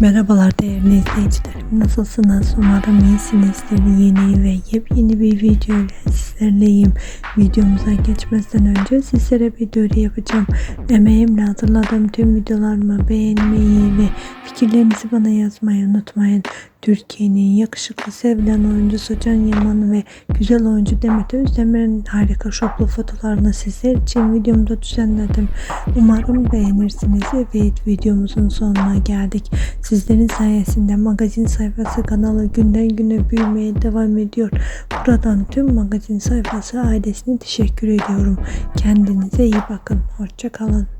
Merhabalar değerli izleyicilerim. Nasılsınız? Umarım iyisinizdir. Yeni ve yepyeni bir video ile sizlerleyim. Videomuza geçmeden önce sizlere bir duyuru yapacağım. Emeğimle hazırladığım tüm videolarımı beğenmeyi ve fikirlerinizi bana yazmayı unutmayın. Türkiye'nin yakışıklı sevilen oyuncusu Can Yaman ve güzel oyuncu Demet Özdemir'in harika şoplu fotolarını sizler için videomda düzenledim. Umarım beğenirsiniz. Evet videomuzun sonuna geldik. Sizlerin sayesinde magazin sayfası kanalı günden güne büyümeye devam ediyor. Buradan tüm magazin sayfası ailesine teşekkür ediyorum. Kendinize iyi bakın. Hoşçakalın.